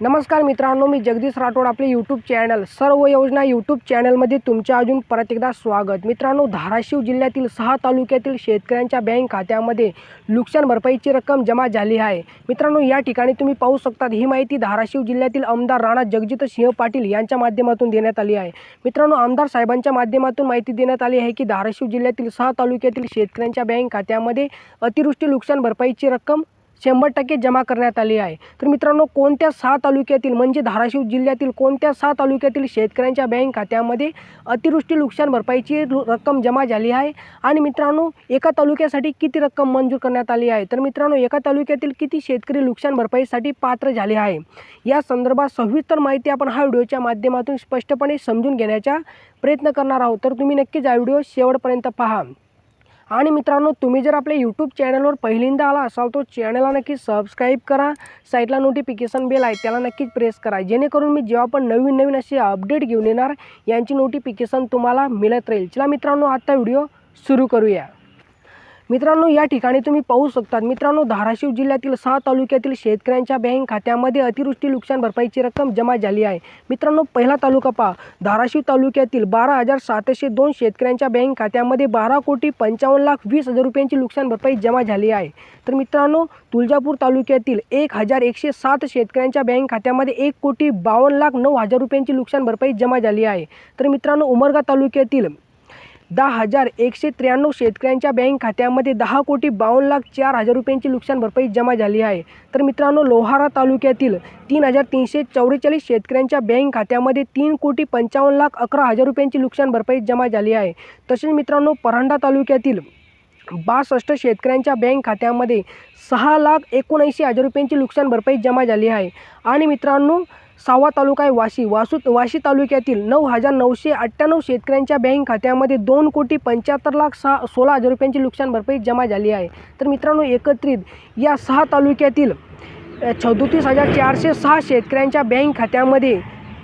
नमस्कार मित्रांनो मी जगदीश राठोड आपले यूट्यूब चॅनल सर्व योजना यूट्यूब चॅनलमध्ये तुमच्या अजून परत एकदा स्वागत. मित्रांनो धाराशिव जिल्ह्यातील सहा तालुक्यातील शेतकऱ्यांच्या बँक खात्यामध्ये नुकसान भरपाईची रक्कम जमा झाली आहे. मित्रांनो या ठिकाणी तुम्ही पाहू शकतात ही माहिती धाराशिव जिल्ह्यातील आमदार राणा जगजित सिंह पाटील यांच्या माध्यमातून देण्यात आली आहे. मित्रांनो आमदार साहेबांच्या माध्यमातून माहिती देण्यात आली आहे की धाराशिव जिल्ह्यातील सहा तालुक्यातील शेतकऱ्यांच्या बँक खात्यामध्ये अतिवृष्टी नुकसान भरपाईची रक्कम शंभर टक्के जमा करण्यात आली आहे. तर मित्रांनो कोणत्या सहा तालुक्यातील म्हणजे धाराशिव जिल्ह्यातील कोणत्या सहा तालुक्यातील शेतकऱ्यांच्या बँक खात्यामध्ये अतिवृष्टी नुकसान भरपाईची रु- रक्कम जमा झाली आहे? आणि मित्रांनो एका तालुक्यासाठी किती रक्कम मंजूर करण्यात आली आहे? तर मित्रांनो एका तालुक्यातील किती शेतकरी नुकसान भरपाईसाठी पात्र झाले आहे? या संदर्भात सविस्तर माहिती आपण हा व्हिडिओच्या माध्यमातून स्पष्टपणे समजून घेण्याचा प्रयत्न करणार आहोत. तर तुम्ही नक्कीच हा व्हिडिओ शेवटपर्यंत पहा. आणि मित्रांनो तुम्ही जर आपल्या यूट्यूब चॅनलवर पहिल्यांदा आला असाल तो चॅनलला नक्की सबस्क्राईब करा. साईडला नोटिफिकेशन बेल आहे त्याला नक्कीच प्रेस करा. जेणेकरून मी जेव्हा पण नवीन नवीन असे अपडेट घेऊन येणार यांची नोटिफिकेशन तुम्हाला मिळत राहील. चला मित्रांनो आत्ता व्हिडिओ सुरू करूया. मित्रांनो या ठिकाणी तुम्ही पाहू शकतात मित्रांनो धाराशिव जिल्ह्यातील सहा तालुक्यातील शेतकऱ्यांच्या बँक खात्यामध्ये अतिवृष्टी नुकसान भरपाईची रक्कम जमा झाली आहे. मित्रांनो पहिला तालुका पहा. धाराशिव तालुक्यातील बारा हजार सातशे दोन शेतकऱ्यांच्या बँक खात्यामध्ये बारा कोटी पंचावन्न लाख वीस हजार रुपयांची नुकसान भरपाई जमा झाली आहे. तर मित्रांनो तुळजापूर तालुक्यातील एक हजार एकशे सात शेतकऱ्यांच्या बँक खात्यामध्ये एक कोटी बावन्न लाख नऊ हजार रुपयांची नुकसान भरपाई जमा झाली आहे. तर मित्रांनो उमरगा तालुक्यातील दहा हजार एकशे त्र्याण्णव शेतकऱ्यांच्या बँक खात्यामध्ये दहा कोटी बावन्न लाख चार हजार रुपयांची नुकसान भरपाई जमा झाली आहे. तर मित्रांनो लोहारा तालुक्यातील तीन हजार तीनशे चौवेचाळीस शेतकऱ्यांच्या बँक खात्यामध्ये तीन कोटी पंचावन्न लाख अकरा हजार रुपयांची नुकसान भरपाई जमा झाली आहे. तसेच मित्रांनो परांडा तालुक्यातील बासष्ट शेतकऱ्यांच्या बँक खात्यामध्ये सहा लाख एकोणऐंशी हजार रुपयांची नुकसान भरपाई जमा झाली आहे. आणि मित्रांनो सावा तालुका आहे वाशी. वासू वाशी तालुक्यातील नऊ हजार नऊशे अठ्ठ्याण्णव शेतकऱ्यांच्या बँक खात्यामध्ये दोन कोटी पंच्याहत्तर लाख सहा सोळा हजार रुपयांची नुकसान भरपाई जमा झाली आहे. तर मित्रांनो एकत्रित या सहा तालुक्यातील सदोतीस हजार चारशे सहा शेतकऱ्यांच्या बँक खात्यामध्ये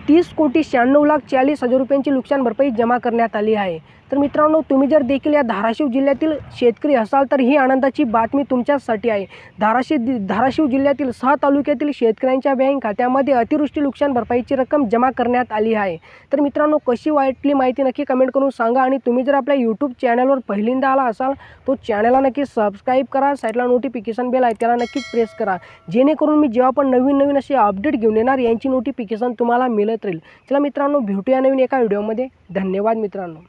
तीस कोटी शहाण्णव लाख चाळीस हजार रुपयांची नुकसान भरपाई जमा करण्यात आली आहे. तर मित्रांनो तुम्ही जर देखील या धाराशिव जिल्ह्यातील शेतकरी असाल तर ही आनंदाची बातमी तुमच्यासाठी आहे. धाराशिव धाराशिव जिल्ह्यातील सहा तालुक्यातील शेतकऱ्यांच्या बँक खात्यामध्ये अतिवृष्टी नुकसान भरपाईची रक्कम जमा करण्यात आली आहे. तर मित्रांनो कशी वाटली माहिती नक्की कमेंट करून सांगा आणि तुम्ही जर आपल्या यूट्यूब चॅनलवर पहिल्यांदा आला असाल तो चॅनलला नक्की सबस्क्राईब करा साईडला नोटिफिकेशन बेल आहे त्याला नक्कीच प्रेस करा. जेणेकरून मी जेव्हा पण नवीन नवीन असे अपडेट घेऊन येणार यांची नोटिफिकेशन तुम्हाला मिळत राहील. चला मित्रांनो भेटूया नवीन एका व्हिडिओमध्ये. धन्यवाद मित्रांनो.